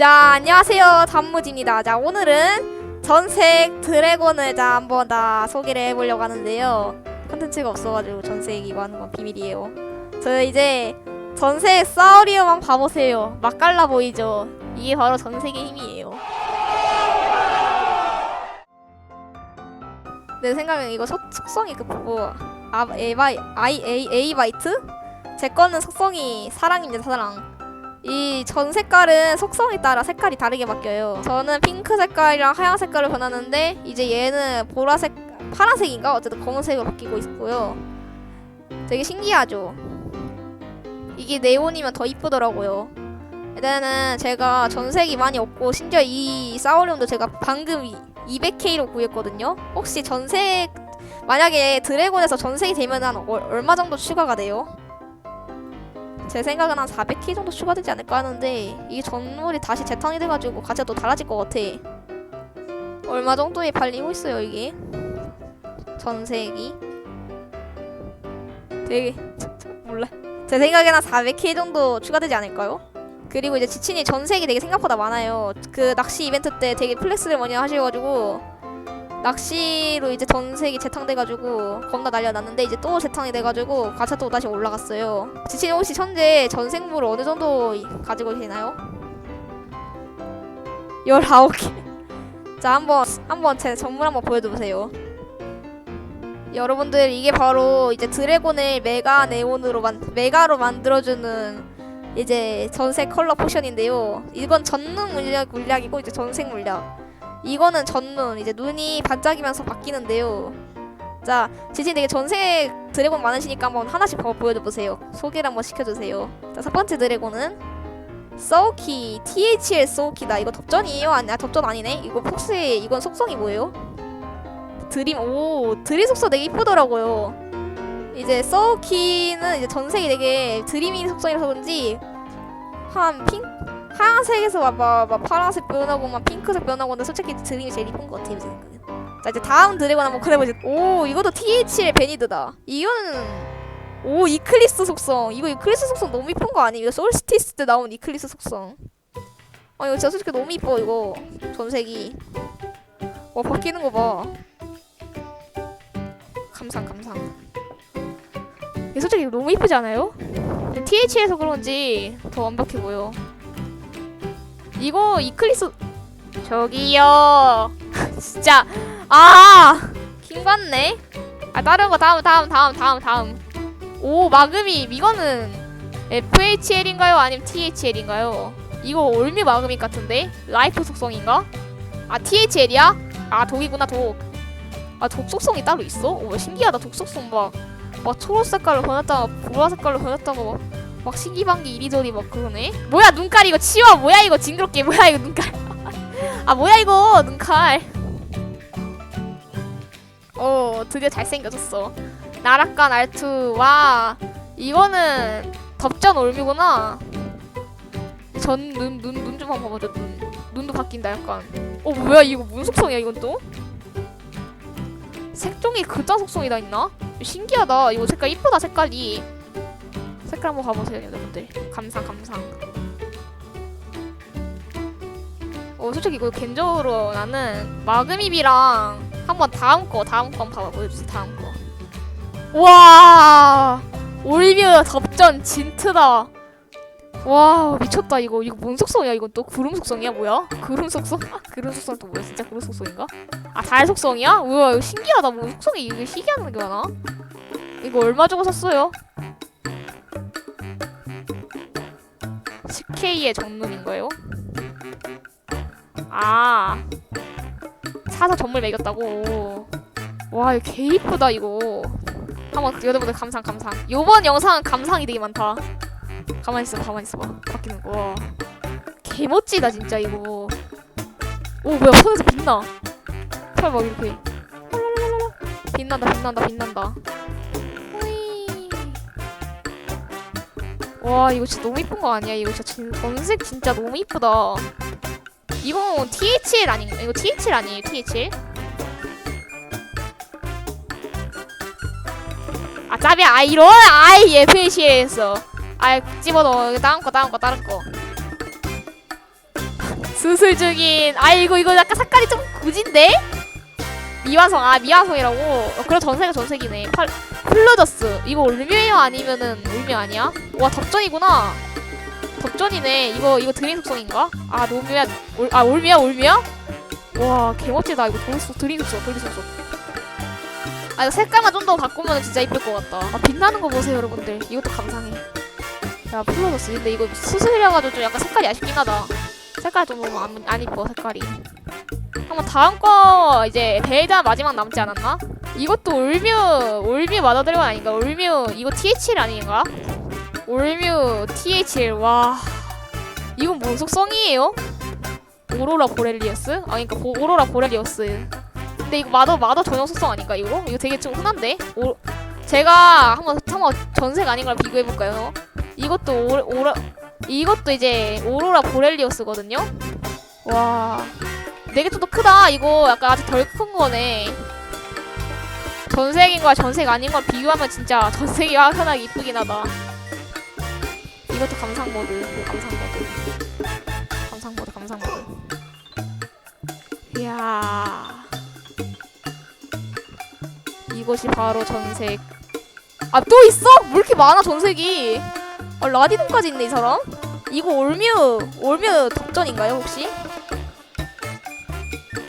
자, 안녕하세요. 단무지입니다. 자, 오늘은 전색 드래곤을 자, 한번 다 소개를 해보려고 하는데요. 컨텐츠가 없어가지고 전색 이거 하는 건 비밀이에요. 저 이제 전색 사우리어만 봐보세요. 맛깔나 보이죠? 이게 바로 전색의 힘이에요. 내 생각엔 이거 속, 속성이 그 뭐고 아, 에바이, 아이, 에이, 에이바이트? 제 거는 속성이 사랑입니다, 사랑. 이 전 색깔은 속성에 따라 색깔이 다르게 바뀌어요. 저는 핑크 색깔이랑 하얀 색깔을 변하는데 이제 얘는 보라색, 파란색인가? 어쨌든 검은색으로 바뀌고 있고요. 되게 신기하죠? 이게 네온이면 더 이쁘더라고요. 일단은 제가 전색이 많이 없고 심지어 이 사우리움도 제가 방금 200K로 구했거든요. 혹시 전색 만약에 드래곤에서 전색이 되면 한 얼- 얼마 정도 추가가 돼요? 제 생각은 한 400K 정도 추가되지 않을까 하는데 이게 전물이 다시 재탕이 돼가지고 가치가 또 달라질 것 같아. 얼마 정도에 팔리고 있어요 이게 전색이. 되게 몰라. 제 생각에는 한 400K 정도 추가되지 않을까요? 그리고 이제 지친이 전색이 되게 생각보다 많아요. 그 낚시 이벤트 때 되게 플렉스를 많이 하셔가지고 낚시로 이제 전색이 재탕돼가지고 겁나 난려났는데 이제 또 재탕이 돼가지고 가차 또 다시 올라갔어요. 지친 혹시 현재 전생물 어느 정도 이- 가지고 계시나요? 19개. 자 한번 한번 제 전물 한번 보여줘보세요. 여러분들 이게 바로 이제 드래곤을 메가 네온으로 만 메가로 만들어주는 이제 전색 컬러 포션인데요. 이건 전능 물약 물약이고 이제 전색 물약. 이거는 전눈 이제 눈이 반짝이면서 바뀌는데요. 자, 지진 되게 전색 드래곤 많으시니까 한번 하나씩 더 보여줘 보세요. 소개를 한번 시켜주세요. 자, 첫 번째 드래곤은 소우키 THL 소우키다. 이거 덥전이에요? 아니, 아, 덥전 아니네. 이거 폭스의 이건 속성이 뭐예요? 드림 오 드림 속성 되게 이쁘더라고요. 이제 소우키는 이제 전색이 되게 드림인 속성이라서 그런지 한 핑? 하얀색에서 막, 막, 막 파란색 변하고 막 핑크색 변하고 근데 솔직히 드림이 제일 이쁜 것 같아요 제 생각엔 자 이제 다음 드래곤 한번 그려보죠. 오 이것도 THL 베니드다. 이거는 오 이클리스 속성. 이거 이클리스 속성 너무 이쁜 거 아니에요? 솔스티스 때 나온 이클리스 속성. 아 이거 진짜 솔직히 너무 이뻐 이거. 전색이. 와 바뀌는 거봐. 감상 감상. 이거 솔직히 너무 이쁘지 않아요? TH에서 그런지 더 완벽해 보여 이거 이클리스 저기요. 진짜. 아 킹받네. 아 다른 거 다음 다음 다음 다음 다음. 오 마그미. 이거는 FHL인가요? 아니면 THL인가요? 이거 올미 마그미 같은데? 라이프 속성인가? 아 THL이야? 아 독이구나 독아 독 속성이 따로 있어? 오 신기하다. 독 속성 막막 초록 색깔로 변했다가 보라 색깔로 변했다가 막, 막 신기방기 이리저리 막 그러네. 뭐야 눈깔 이거 치워. 뭐야 이거 징그럽게. 뭐야 이거 눈깔. 아 뭐야 이거. 눈칼. 어 드디어 잘생겨졌어. 나락과 날투 와 이거는 덥전 올미구나. 전 눈 눈 눈 좀 한번 봐보자 눈 눈도 바뀐다 약간. 어 뭐야 이거 무슨 속성이야 이건 또? 색종이 글자 속성이 다 있나? 신기하다. 이거 색깔 이쁘다 색깔이 색깔 한번 봐보세요 여러분들. 감상 감상. 어 솔직히 이거 개인적으로 나는 마그미비랑 한번 다음 거 다음 거 한번 봐봐. 보여주세요 다음 거와! 올뮤 덥전 진트다. 와 미쳤다 이거. 이거 뭔 속성이야 이건 또? 구름 속성이야 뭐야? 구름 속성? 구름 속성 또 뭐야? 진짜 구름 속성인가? 아 달 속성이야? 우와 이거 신기하다. 뭐 속성이 이게 희귀한 게 많아 이거 얼마 주고 샀어요 10K의 정눈인가요? 아 사서 전물 매겼다고. 와 이거 개 이쁘다 이거. 한번 여러분들 감상 감상. 요번 영상은 감상이 되게 많다. 가만히 있어 가만히 있어봐. 바뀌는 거 개 멋지다 진짜 이거. 오 뭐야 손에서 빛나. 털 막 이렇게. 빛난다 빛난다 빛난다 와 이거 진짜 너무 이쁜 거 아니야 이거 진짜 진, 전색 진짜 너무 이쁘다 이거 THL 아닌가? 이거 THL 아니에요? THL? 아 짭이야 아 이런 아이 FHL에서 아 집어넣어 다른 거 다른 거 다른 거 수술 중인 아이고 이거 약간 색깔이 좀 굳인데? 미화성 아 미화성이라고? 어, 그래 전색은 전색이네. 팔 플루더스. 이거 올뮤예요? 아니면은 올뮤 아니야? 와 덥전이구나. 덥전이네. 이거 이거 드림 속성인가? 아 노뮤야 올, 아 올뮤야 올뮤야? 와 개멋지다. 이거 속 드림 속성 드림 속성 아 이거 색깔만 좀 더 바꾸면 진짜 이쁠 것 같다. 아 빛나는 거 보세요 여러분들. 이것도 감상해. 야 플루더스. 근데 이거 수술이라가지고 좀 약간 색깔이 아쉽긴 하다. 색깔 좀 너무 안, 안 이뻐 색깔이 한번 다음 거 이제 베이다 마지막 남지 않았나? 이것도 올뮤 올뮤 마더드래곤 아닌가? 올뮤 이거 TH1 아닌가? 올뮤 TH1 와 이건 뭔 속성이에요? 오로라 보렐리어스? 아 그러니까 보, 오로라 보렐리어스 근데 이거 마더 마더 전용 속성 아닌가 이거? 이거 되게 좀 흔한데? 오, 제가 한번 한번 전색 아닌 걸 비교해 볼까요? 이것도 오, 오라 이것도 이제 오로라 보렐리오스거든요. 와, 더 크다. 이거 약간 아직 덜 큰 거네. 전색인과 전색 아닌 걸 비교하면 진짜 전색이 화끈하게 이쁘긴 하다. 이것도 감상 모드, 감상 모드, 감상 모드, 감상 모드. 이야, 이것이 바로 전색. 아 또 있어? 왜 이렇게 많아 전색이? 아, 라디돈까지 있네 이 사람. 이거 올뮤 올뮤 덕전인가요 혹시?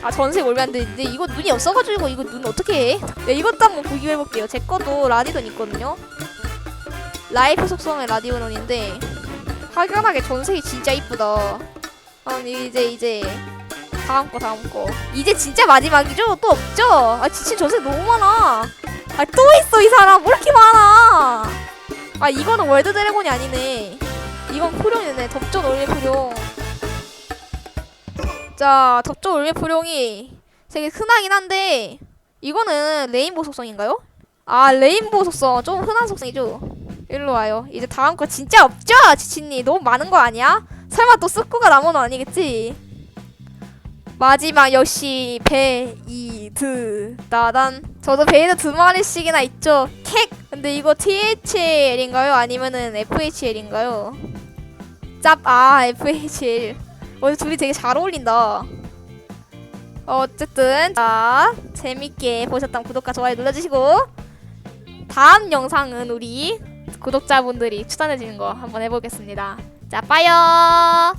아 전색 올뮤인데 근데 이거 눈이 없어가지고 이거 눈 어떻게 해? 네, 이것도 한번 비교해볼게요. 제 것도 라디돈 있거든요. 라이프 속성의 라디오논인데 확연하게 전색이 진짜 이쁘다. 아니 이제 이제 다음 거 다음 거 이제 진짜 마지막이죠? 또 없죠? 아 지친 전색 너무 많아. 아 또 있어 이 사람 왜 이렇게 많아? 아 이거는 월드 드래곤이 아니네. 이건 포룡이네. 덥전 올리 포룡. 자, 올리 포룡이 되게 흔하긴 한데 이거는 레인보우 속성인가요? 아, 레인보우 속성 좀 흔한 속성이죠. 일로 와요. 이제 다음 거 진짜 없죠, 지친니. 너무 많은 거 아니야? 설마 또 스코가 남은 거 아니겠지? 마지막 역시 베이드 나단 저도 베이드 두 마리씩이나 있죠 캑 근데 이거 THL인가요 아니면은 FHL인가요 짭아 FHL 어 둘이 되게 잘 어울린다. 어쨌든 자 재밌게 보셨다면 구독과 좋아요 눌러주시고 다음 영상은 우리 구독자분들이 추천해주는 거 한번 해보겠습니다. 자 빠이요